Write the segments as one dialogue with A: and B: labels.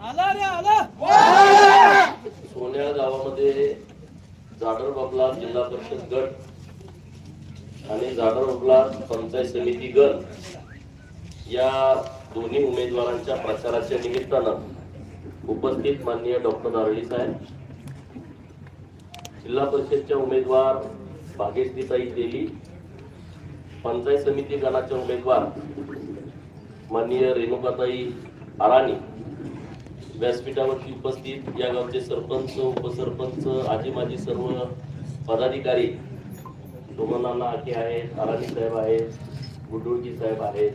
A: आला रे आला
B: गावामध्ये जाडर बाबला जिल्हा परिषद गट आणि जाडर बाबला पंचायत समिती गट या दोन्ही उमेदवारांच्या प्रचाराच्या निमित्तानं उपस्थित माननीय डॉक्टर नारळी साहेब जिल्हा परिषदच्या उमेदवार भाग्यश्रीताई देवी पंचायत समिती गणाच्या उमेदवार माननीय रेणुकाताई आराणी व्यासपीठावरती उपस्थित या गावचे सरपंच उपसरपंच आजी माजी सर्व पदाधिकारी सोमनाना आके आहेत आराणी साहेब आहेत गुडूळजी साहेब आहेत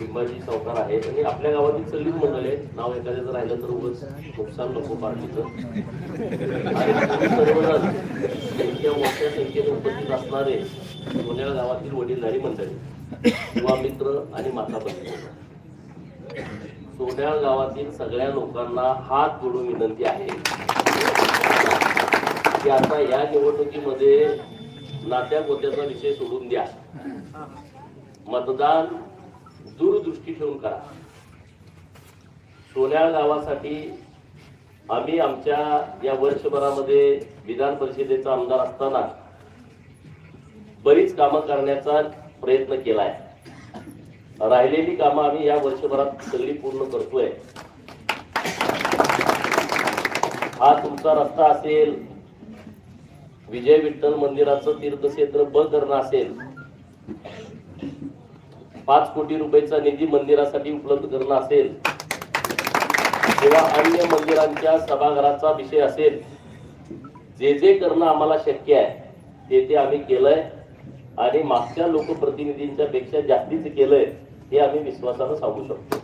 B: लिंबाजी सावकार आहेत आणि आपल्या गावातील सगळीच मंडळ आहेत. नाव एखाद्याचं राहिलं तर उगच नुकसान नको पार्टीचं. आणि सर्वजण त्यांच्या मोठ्या संख्येने उपस्थित असणारे पुण्या गावातील वडीलधारी मंडळी. किंवा मित्र आणि माता बहिणी सोन्याळ गावातील सगळ्या लोकांना हात जोडून विनंती आहे की आता या निवडणुकीमध्ये नात्या गोत्याचा विषय सोडून द्या. मतदान दूरदृष्टी ठेवून करा. सोन्याळ गावासाठी आम्ही आमच्या या वर्षभरामध्ये विधान परिषदेचा आमदार असताना बरीच कामं करण्याचा प्रयत्न केलाय. राहिलेली कामं आम्ही या वर्षभरात सगळी पूर्ण करतोय. हा तुमचा रस्ता असेल विजय विठ्ठल मंदिराचं तीर्थक्षेत्र ब करणं असेल पाच कोटी रुपयाचा निधी मंदिरासाठी उपलब्ध करणं असेल किंवा अन्य मंदिरांच्या सभागृहाचा विषय असेल जे जे करणं आम्हाला शक्य आहे ते ते आम्ही केलंय. आणि मागच्या लोकप्रतिनिधींच्या पेक्षा जास्तीच केलंय हे आम्ही विश्वासानं सांगू शकतो.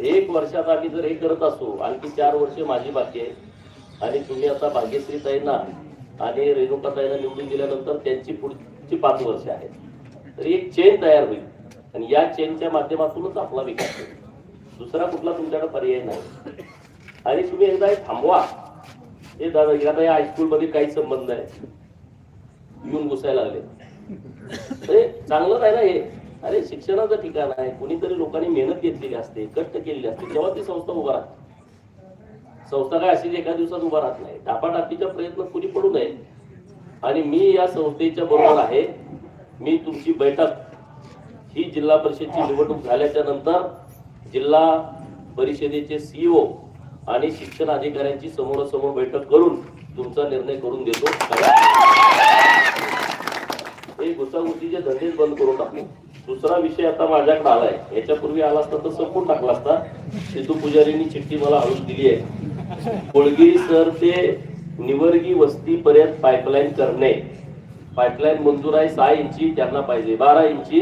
B: एक वर्षात आम्ही जर हे करत असू आणखी चार वर्ष माझी बाकी आहे. आणि तुम्ही आता भाग्यश्री ताईंना आणि रेणुका ताईंना निवडून दिल्यानंतर त्यांची पुढची पाच वर्ष आहेत. तर एक चेन तयार होईल. आणि या चेनच्या माध्यमातूनच आपला विकास होईल. दुसरा कुठला तुमच्याकडे पर्याय नाही. आणि तुम्ही एकदा थांबवा. हे दादा आता हायस्कूलमध्ये काही संबंध आहे. येऊन घुसायला लागले. अरे चांगलं आहे ना हे? अरे शिक्षणाचं ठिकाण आहे. कोणीतरी लोकांनी मेहनत घेतलेली असते कष्ट केलेली असते. तेव्हा ती संस्था उभा राहते. संस्था काय अशीच एका दिवसात उभा राहत नाही. टापाटापीचा प्रयत्न कुणी पडू नये. आणि मी या संस्थेच्या बरोबर आहे. मी तुमची बैठक ही जिल्हा परिषदची निवडणूक झाल्याच्यानंतर जिल्हा परिषदेचे सीईओ आणि शिक्षण अधिकाऱ्यांची समोरासमोर बैठक करून तुमचा निर्णय करून देतो. हे घुसाघुसीचे धंदेच बंद करून टाकले. दुसरा विषय आता माझ्याकडे आलाय. याच्यापूर्वी आला असता तर संपून टाकला असता. सिद्धू पुजारींनी चिठ्ठी मला आणून दिली आहे. कोळगिरी सर ते निवर्गी वस्ती पर्यंत पाईपलाईन करणे. पाईपलाईन मंजूर आहे सहा इंची त्यांना पाहिजे. बारा इंची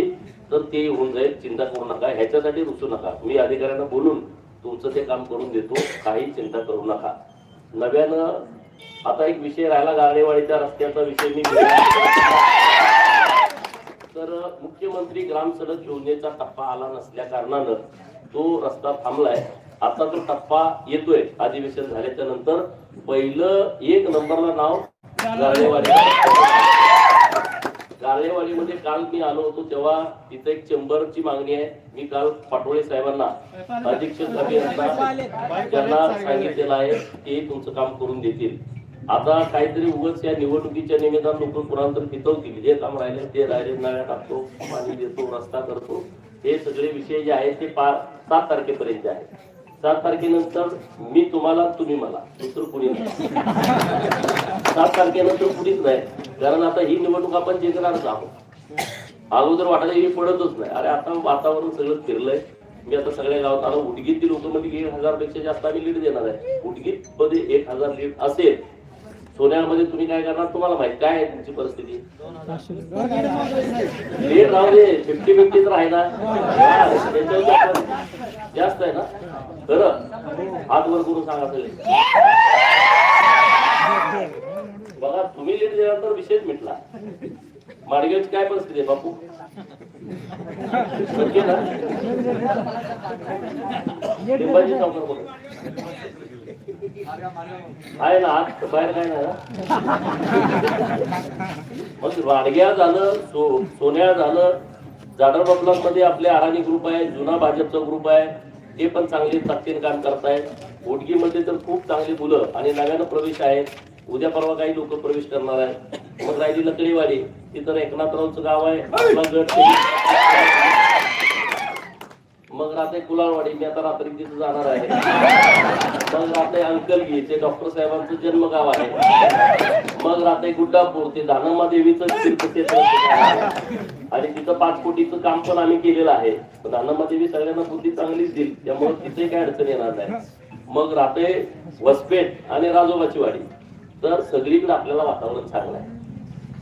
B: तर ते होऊन जाईल. चिंता करू नका. ह्याच्यासाठी रुसू नका. मी अधिकाऱ्यांना बोलून तुमचं ते काम करून देतो. काही चिंता करू नका. नव्यानं आता एक विषय राहिला गारेवाडीच्या रस्त्याचा विषय मी तर मुख्यमंत्री ग्राम सडक योजनेचा टप्पा आला नसल्या कारणानं तो रस्ता थांबलाय. आता तो टप्पा येतोय. अधिवेशन झाल्याच्यानंतर पहिलं एक नंबरला नाव गाळेवाडी गाळेवाडीमध्ये काल मी आलो होतो तेव्हा तिथे एक चेंबरची मागणी आहे. मी काल पाटोळे साहेबांना अधीक्षक त्यांना सांगितलेलं आहे ते तुमचं काम करून देतील. आता काहीतरी उगाच या निवडणुकीच्या निमित्तानं लोक कुणाला पितवतील जे काम राहिले ते राहिले नळ्या टाकतो पाणी देतो रस्ता करतो. हे सगळे विषय जे आहेत ते पा सात तारखेपर्यंत आहेत. सात तारखेनंतर मी तुम्हाला तुम्ही मला. दुसरं कुणी नाही. सात तारखेनंतर कुणीच नाही. कारण आता ही निवडणूक आपण जिंकणारच आहोत. अगोदर वाटायला ही पडतच नाही. अरे आता वातावरण सगळं फिरलंय. मी आता सगळ्या गावात आलो. उडगीतील लोक म्हणजे एक हजारपेक्षा जास्त आम्ही लीड देणार आहे. उडगीत मध्ये एक हजार लीड असेल सोन्यामध्ये तुम्ही काय करणार? तुम्हाला माहीत काय आहे तुमची परिस्थिती? लीड राहू दे. फिफ्टी फिफ्टी तर आहे ना. हा, त्याच्यावर जास्त- आहे ना? खरं? हात वर करून सांगा बघा तुम्ही लीड दिल्यानंतर विषयच मिटला. माडगेवची काय परिस्थिती आहे बापू? ना? आहे ना आत बाहेर काय नाही मग वाडग्या झालं सो सोन्या झालं जाधवमध्ये आपले अराणी ग्रुप आहे जुना भाजपचा ग्रुप आहे ते पण चांगले ताकदीने काम करतायत. ओटगीमध्ये तर खूप चांगली मुलं आणि नव्यानं प्रवेश आहेत उद्या परवा काही लोक प्रवेश करणार आहेत. मग राहिली लकडीवाडी तिथं एकनाथरावचं गाव आहे. मग राहते कुलाळवाडी मी आता रात्री तिथं जाणार आहे. मग राहते अंकलगी ते डॉक्टर साहेबांचं जन्मगाव आहे. मग राहते गुड्डापूर ते दानम्मा देवीचं तीर्थक्षेत्र आणि तिथं पाच कोटीचं काम पण आम्ही केलेलं आहे. दानमा देवी सगळ्यांना बुद्धी चांगलीच दिली. त्यामुळे तिथे काही अडचण येणार नाही. मग राहते वसपेठ आणि राजोबाची वाडी तर सगळीकडे आपल्याला वातावरण चांगलं आहे.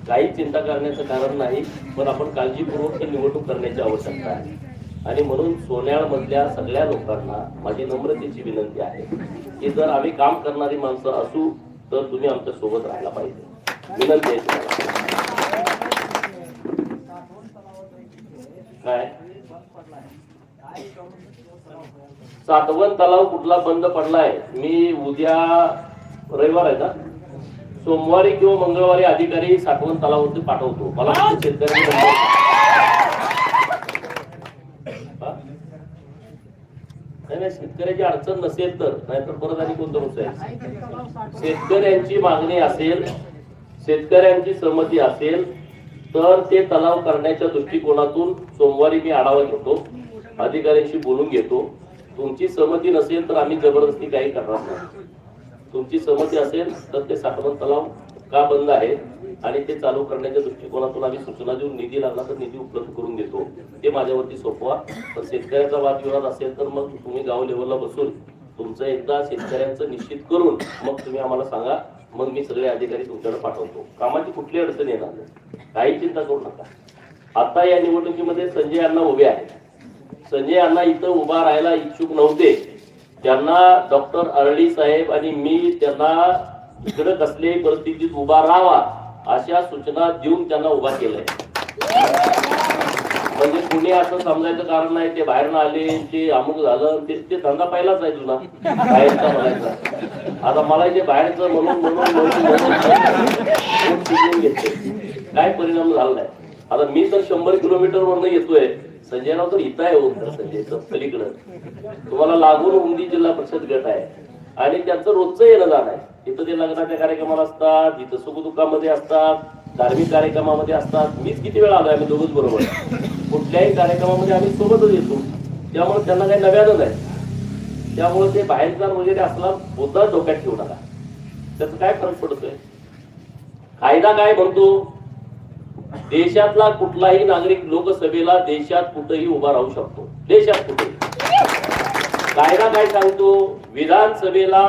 B: काही चिंता करण्याचं कारण नाही पण आपण काळजीपूर्वक निवडणूक करण्याची आवश्यकता आहे. आणि म्हणून सोन्याळ मधल्या सगळ्या लोकांना माझी नम्रतेची विनंती आहे की जर आम्ही काम करणारी माणसं असू तर तुम्ही आमच्यासोबत राहायला पाहिजे. विनंती आहे काय? सातवन तलाव कुठला बंद पडलाय? मी उद्या रविवार आहे ना? सोमवारी किंवा मंगळवारी अधिकारी साठवण तलावरती पाठवतो. मला शेतकऱ्यांनी नाही नाही शेतकऱ्याची अडचण नसेल तर नाहीतर परत आणि कोणतं आहे शेतकऱ्यांची मागणी असेल शेतकऱ्यांची संमती असेल तर ते तलाव करण्याच्या दृष्टिकोनातून सोमवारी मी आढावा घेतो अधिकाऱ्यांशी बोलून घेतो. तुमची सहमती नसेल तर आम्ही जबरदस्ती काही करणार नाही. तुमची सहमती असेल तर ते साठवण तलाव का बंद आहे आणि ते चालू करण्याच्या दृष्टिकोनातून आम्ही सूचना देऊन निधी लागला तर निधी उपलब्ध करून देतो. ते माझ्यावरती सोपवा. तर शेतकऱ्याचा वादविवाद असेल तर मग तुम्ही गाव लेवलला बसून तुमचं एकदा शेतकऱ्यांचं निश्चित करून मग तुम्ही आम्हाला सांगा. मग मी सगळे अधिकारी तुमच्याकडे पाठवतो. कामाची कुठली अडचण येणार नाही. काही चिंता करू नका. आता या निवडणुकीमध्ये संजय अण्णा उभे आहेत. संजय अण्णा इथं उभा राहायला इच्छुक नव्हते. त्यांना डॉक्टर अरळी साहेब आणि मी त्यांना इकडे कसल्याही परिस्थितीत उभा राहावा अशा सूचना देऊन त्यांना उभा केलंय. म्हणजे कुणी असं समजायचं कारण नाही ते बाहेर आले ते अमुक झालं ते ते धंदा पहिलाच आहे तुला बाहेरचा म्हणायचा. आता मला जे बाहेरचं म्हणून म्हणून म्हणून घेतले. काय परिणाम झाला नाही. आता मी तर शंभर किलोमीटर वरनं येतोय. संजयराव तर इथं आहे हो, उत्तर संजयचं पलीकडं तुम्हाला लागून उमदी जिल्हा परिषद गट आहे. आणि त्यांचं रोजचं येणं जाणं आहे. इथं ते लग्नाच्या कार्यक्रमाला असतात इथं सुखदुःखामध्ये असतात धार्मिक कार्यक्रमामध्ये असतात. मीच किती वेळा आलोय आम्ही दोघंच बरोबर. कुठल्याही कार्यक्रमामध्ये आम्ही सोबतच येतो. त्यामुळे त्यांना काही नव्यानं नाही. त्यामुळे ते बाहेरचा वगैरे असला मुद्दा डोक्यात ठेवू नका. त्याचा काय फरक पडतोय? कायदा काय म्हणतो? देशातला कुठलाही नागरिक लोकसभेला देशात कुठेही उभा राहू शकतो. देशात कुठेही. कायदा काय सांगतो? विधानसभेला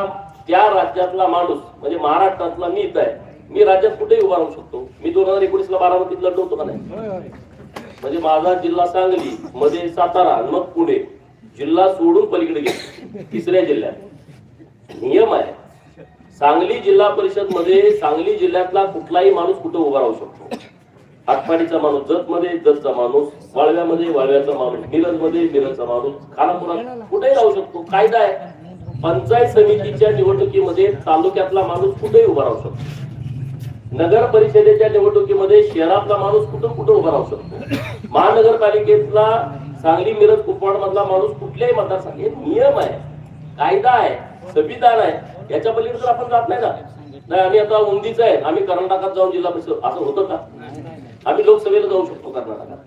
B: त्या राज्यातला माणूस म्हणजे महाराष्ट्रातला मी इथं आहे. मी राज्यात कुठेही उभा राहू शकतो. मी दोन हजार एकोणीस ला बारामतीत लढलो होतो का नाही? म्हणजे माझा जिल्हा सांगली मध्ये सातारा मग पुणे. जिल्हा सोडून पलीकडे गेलो. तिसऱ्या जिल्ह्यात. नियम आहे. सांगली जिल्हा परिषदमध्ये सांगली जिल्ह्यातला कुठलाही माणूस कुठे उभा राहू शकतो. आटपाडीचा माणूस जत मध्ये जतचा माणूस वाळव्यामध्ये वाळव्याचा माणूस मिरजमध्ये मिरजचा माणूस खानापुरात कुठेही राहू शकतो. कायदा आहे. पंचायत समितीच्या निवडणुकीमध्ये तालुक्यातला माणूस कुठेही उभा राहू शकतो. नगर परिषदेच्या निवडणुकीमध्ये शहरातला माणूस कुठं कुठं उभा राहू शकतो? महानगरपालिकेतला सांगली मिरज कुपवाड मधला माणूस कुठल्याही मतदारसंघ हे नियम आहे कायदा आहे संविधान आहे. याच्या पलीकडे तर आपण जात नाही ना. नाही आम्ही आता उंदीच आहे. आम्ही कर्नाटकात जाऊन जिल्हा परिषद असं होतं का? आम्ही लोकसभेला जाऊ शकतो कर्नाटकात.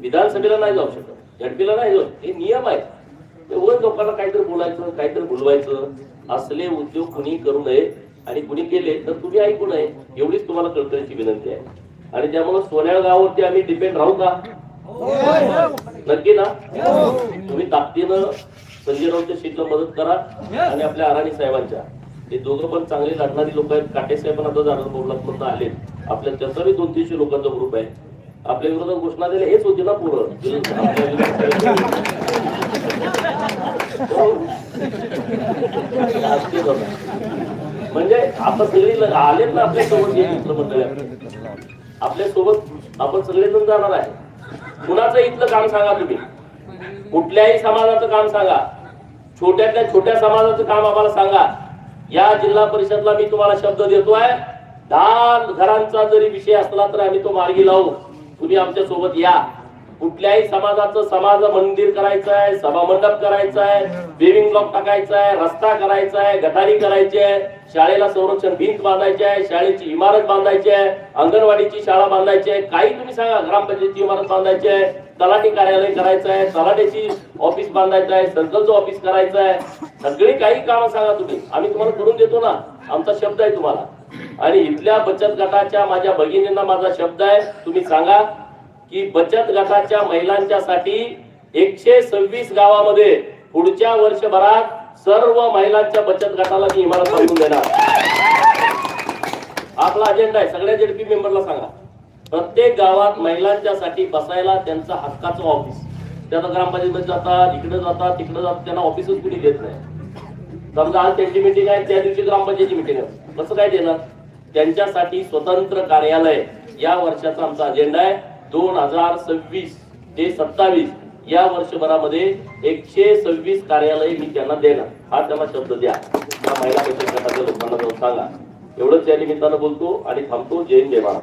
B: विधानसभेला नाही जाऊ शकत. झडपीला नाही जाऊ हे नियम आहे ते लोकांना काहीतरी बोलायचं काहीतरी बोलवायचं. असले उद्योग कुणी करू नये आणि कुणी केले तर तुम्ही ऐकू नये. एवढीच तुम्हाला कळकळीची विनंती आहे. आणि त्यामुळे सोन्याळ गावावरती आम्ही डिपेंड राहू का? नक्की ना? तुम्ही ताकदीनं संजय राऊतच्या शीटला मदत करा आणि आपल्या अराणी साहेबांच्या. हे दोघं पण चांगले लढणारी लोक आहेत. काटे साहेब पण आता जाणार बोलला आले आपल्या त्याचा बी दोन तीनशे लोकांचा ग्रुप आहे. आपल्या विरोधात घोषणा दिल्या हेच होती ना पूर्ण. म्हणजे आपण सगळी आलेत ना आपल्यासोबत हे मित्रमंडळी आपल्यासोबत आपण सगळेजण जाणार आहे. कुणाचं इथलं काम सांगा तुम्ही? कुठल्याही समाजाचं काम सांगा. छोट्यातल्या छोट्या समाजाचं काम आम्हाला सांगा. या जिल्हा परिषदला मी तुम्हाला शब्द देतोय दहा घरांचा जरी विषय असला तर आम्ही तो मार्गी लावू. तुम्ही आमच्यासोबत या. कुठल्याही समाजाचं समाज मंदिर करायचं आहे सभा मंडप करायचं आहे बेविंग ब्लॉक टाकायचा आहे रस्ता करायचा आहे गटारी करायची आहे शाळेला संरक्षण भिंत बांधायची आहे शाळेची इमारत बांधायची आहे अंगणवाडीची शाळा बांधायची आहे काही तुम्ही सांगा ग्रामपंचायतीची इमारत बांधायची आहे तलाठी कार्यालय करायचं आहे तलाठ्याची ऑफिस बांधायचं आहे सर्कलचं ऑफिस करायचं आहे. सगळी काही कामं सांगा तुम्ही. आम्ही तुम्हाला करून देतो ना. आमचा शब्द आहे तुम्हाला. आणि इथल्या बचत गटाच्या माझ्या भगिनींना माझा शब्द आहे. तुम्ही सांगा की बचत गटाच्या महिलांच्या साठी एकशे सव्वीस गावामध्ये पुढच्या वर्षभरात सर्व महिलांच्या बचत गटाला मी इमारत बांधून देणार. आपला अजेंडा आहे. सगळ्या जेडपी मेंबरला सांगा. प्रत्येक गावात महिलांच्या साठी बसायला त्यांचं हक्काचं ऑफिस त्या आता ग्रामपंचायतीमध्ये जातात इकडे जातात तिकडे जातात त्यांना ऑफिसच कुणी देत नाही. समजा आज त्यांची मिटिंग आहे त्या दिवशी ग्रामपंचायतीची मिटिंग आहे. कसं काय देणार? त्यांच्यासाठी स्वतंत्र कार्यालय या वर्षाचा आमचा अजेंडा आहे. दोन हजार सव्वीस ते सत्तावीस या वर्षभरामध्ये एकशे सव्वीस कार्यालय मी त्यांना देणार. हा त्यांना शब्द द्या. महिला बचत गटाच्या लोकांना जाऊन सांगा. एवढंच या निमित्तानं बोलतो आणि थांबतो. जय हिंद जय महाराज